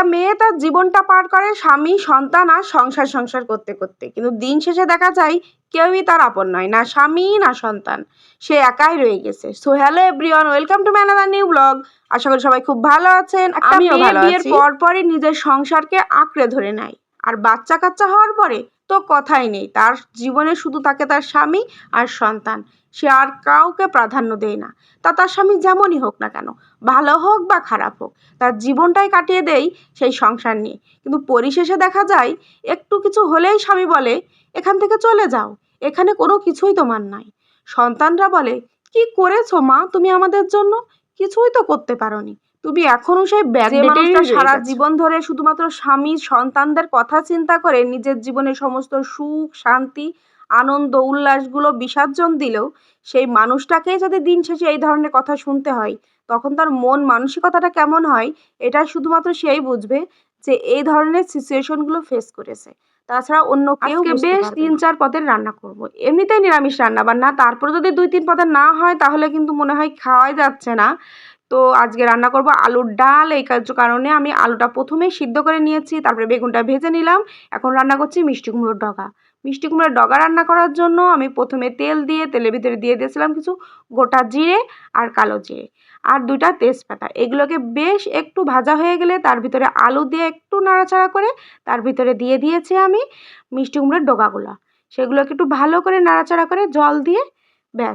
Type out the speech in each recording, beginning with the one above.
একটা মেয়ে তার জীবনটা পার করে স্বামী সন্তান আর সংসার সংসার করতে করতে। কিন্তু দিন শেষে দেখা যায় কেউই তার আপন নয় না স্বামী না সন্তান। সে একাই রয়ে গেছে। So hello everyone welcome to my another new blog আশা করি সবাই খুব ভালো আছেন। আমিও ভালো বিয়ের আছি। পর পরই নিজের সংসারকে আঁকড়ে ধরে নেয়। আর বাচ্চা কাচ্চা হওয়ার পরে তো কথাই নেই। তার জীবনে শুধু তাকে তার স্বামী আর সন্তান। সে আর কাউকে প্রাধান্য দেয় না। তা তার স্বামী যেমনই হোক না কেন, ভালো হোক বা খারাপ হোক, তার জীবনটাই কাটিয়ে দেয় সেই সংসার নিয়ে। কিন্তু পরিশেষে দেখা যায়, একটু কিছু হলেই স্বামী বলে, এখান থেকে চলে যাও, এখানে কোনো কিছুই তোমার নাই। সন্তানরা বলে, কি করেছ মা তুমি আমাদের জন্য? কিছুই তো করতে পারোনি। তুমি এখনও সেই মানুষটা সারা জীবন ধরে শুধুমাত্র স্বামী সন্তানদের কথা চিন্তা করে নিজের জীবনের সমস্ত সুখ শান্তি আনন্দ উল্লাসগুলো বিসর্জন দিলেও সেই মানুষটাকেই যদি দিন শেষে এই ধরনের কথা শুনতে হয় তখন তার মন মানসিকতাটা কেমন হয় এটা শুধুমাত্র সেই বুঝবে যে এই ধরনের সিচুয়েশনগুলো ফেস করেছে। তাছাড়া অন্য কেউ বেশ তিন চার পদের রান্না করব। এমনিতেই নিরামিষ রান্না বান্না তারপরে যদি দুই তিন পদের না হয় তাহলে কিন্তু মনে হয় খাওয়াই যাচ্ছে না। তো আজকে রান্না করব আলুর ডাল। এই কারণে আমি আলুটা প্রথমে সিদ্ধ করে নিয়েছি, তারপরে বেগুনটা ভেজে নিলাম। এখন রান্না করছি মিষ্টি কুমড়োর ডগা। মিষ্টি কুমড়োর ডগা রান্না করার জন্য আমি প্রথমে তেল দিয়ে, তেলের ভিতরে দিয়ে দিয়েছিলাম কিছু গোটা জিরে আর কালো জিরে আর দুইটা তেজপাতা। এগুলোকে বেশ একটু ভাজা হয়ে গেলে তার ভিতরে আলু দিয়ে একটু নাড়াচাড়া করে তার ভিতরে দিয়ে দিয়েছি আমি মিষ্টি কুমড়োর ডগাগুলো। সেগুলোকে একটু ভালো করে নাড়াচাড়া করে জল দিয়ে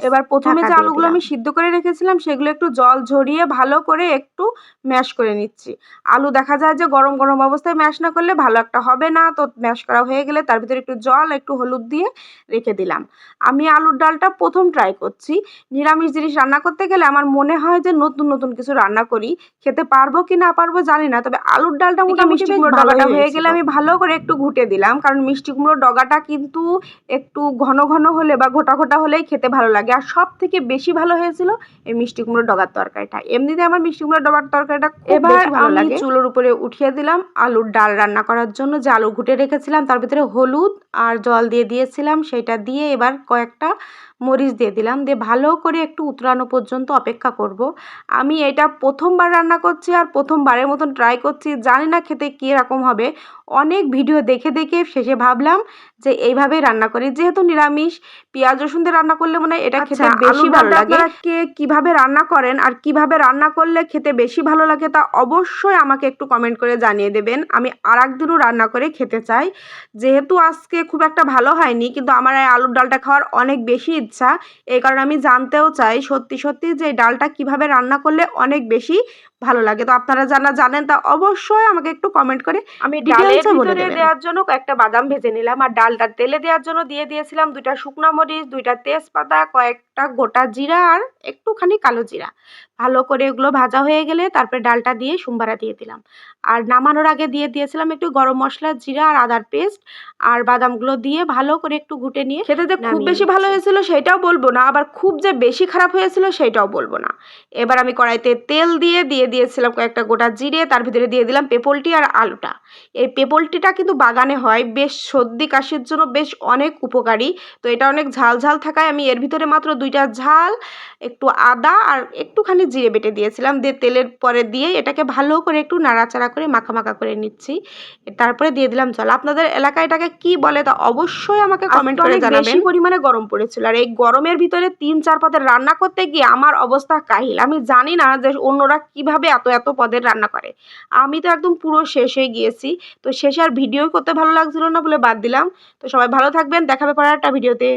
এবার প্রথমে যে আলুগুলো আমি সিদ্ধ করে রেখেছিলাম সেগুলো একটু জল ঝরিয়ে ভালো করে একটু ম্যাশ করে নিচ্ছি। আলু দেখা যায় যে গরম গরম অবস্থায় ম্যাশ না করলে ভালো একটা হবে না তো ম্যাশ করা হয়ে গেলে তার ভিতরে একটু জল একটু হলুদ দিয়ে রেখে দিলাম। আমি আলুর ডালটা প্রথম ট্রাই করছি। নিরামিষ জিনিস রান্না করতে গেলে আমার মনে হয় যে নতুন নতুন কিছু রান্না করি। খেতে পারব কি না পারব জানি না তবে আলুর ডালটা মোটামুটি মিষ্টি বেশ কুমড়োর ডগাটা হয়ে গেলে আমি ভালো করে একটু ঘুটে দিলাম কারণ মিষ্টি কুমড়োর ডগাটা কিন্তু একটু ঘন ঘন হলে বা ঘোটা ঘোটা হলেই খেতে ভালো লাগে। আর সব থেকে বেশি ভালো হয়েছিল এই মিষ্টি কুমড়োর ডগার তরকারিটা। এমনিতে আমার মিষ্টি কুমড়োর ডগার তরকারিটা এবার ভালো আমি লাগে। চুলোর উপরে উঠিয়ে দিলাম আলুর ডাল রান্না করার জন্য। যে আলু ঘুটে রেখেছিলাম তার ভিতরে হলুদ আর জল দিয়ে দিয়েছিলাম। সেটা দিয়ে এবার কয়েকটা মরিচ দিয়ে দিলাম। দিয়ে ভালো করে একটু উতরানো পর্যন্ত অপেক্ষা করব। আমি এটা প্রথমবার রান্না করছি আর প্রথমবারের মতন ট্রাই করছি। জানি না খেতে কী রকম হবে। অনেক ভিডিও দেখে দেখে শেষে ভাবলাম যে এইভাবেই রান্না করি। যেহেতু নিরামিষ পেঁয়াজ রসুন দিয়ে রান্না করলে মনে হয় এটা খেতে আচ্ছা, বেশি ভালো লাগে। কে কীভাবে রান্না করেন আর কীভাবে রান্না করলে খেতে বেশি ভালো লাগে তা অবশ্যই আমাকে একটু কমেন্ট করে জানিয়ে দেবেন। আমি আর একদিনও রান্না করে খেতে চাই। যেহেতু আজকে খুব একটা ভালো হয়নি কিন্তু আমার এই আলুর ডালটা খাওয়ার অনেক বেশি ইচ্ছা। এই কারণে আমি জানতেও চাই সত্যি সত্যি যে ডালটা কীভাবে রান্না করলে অনেক বেশি ভালো লাগে। তো আপনারা যারা জানেন তা অবশ্যই আমাকে একটু কমেন্ট করে আমি ডালের ভিতরে দেওয়ার জন্য কয়েকটা বাদাম ভেজে নিলাম। আর ডালটা তেলে দেওয়ার জন্য দিয়ে দিয়েছিলাম দুইটা শুকনো মরিচ দুইটা তেজপাতা কয়েকটা গোটা জিরা আর একটুখানি কালো জিরা। ভালো করে এগুলো ভাজা হয়ে গেলে তারপরে ডালটা দিয়ে সুম্বারা দিয়ে দিলাম। আর নামানোর আগে দিয়ে দিয়েছিলাম একটু গরম মশলা জিরা আর আদার পেস্ট আর বাদামগুলো দিয়ে ভালো করে একটু ঘুটে নিয়ে খেতে যে খুব বেশি ভালো হয়েছিল সেটাও বলব না আবার খুব যে বেশি খারাপ হয়েছিল সেটাও বলব না। এবার আমি কড়াইতে তেল দিয়ে দিয়ে দিয়েছিলাম কয়েকটা গোটা জিরে তার ভিতরে দিয়ে দিলাম পেপলটি আর আলুটা। এই পেপলটিটা কিন্তু বাগানে হয় বেশ সর্দি কাশির জন্য বেশ অনেক উপকারী। তো এটা অনেক ঝাল ঝাল থাকায় আমি এর ভিতরে মাত্র দুইটা ঝাল একটু আদা আর একটুখানি জিরে বেটে দিয়েছিলাম। দিয়ে তেলের পরে দিয়ে এটাকে ভালো করে একটু নাড়াচাড়া করে মাখা মাখা করে নিচ্ছি। তারপরে দিয়ে দিলাম জল। আপনাদের এলাকায় এটাকে কি বলে তা অবশ্যই আমাকে কমেন্ট করে জানাবেন। বেশি পরিমাণে গরম পড়েছিল। আর এই গরমের ভিতরে তিন চার পদের রান্না করতে গিয়ে আমার অবস্থা কাহিল। আমি জানি না যে অন্যরা কীভাবে এত এত পদের রান্না করে। আমি তো একদম পুরো শেষ হয়ে গিয়েছি। তো শেষে আর ভিডিও করতে ভালো লাগছিল না বলে বাদ দিলাম। তো সবাই ভালো থাকবেন। দেখাবে পরে একটা ভিডিওতে।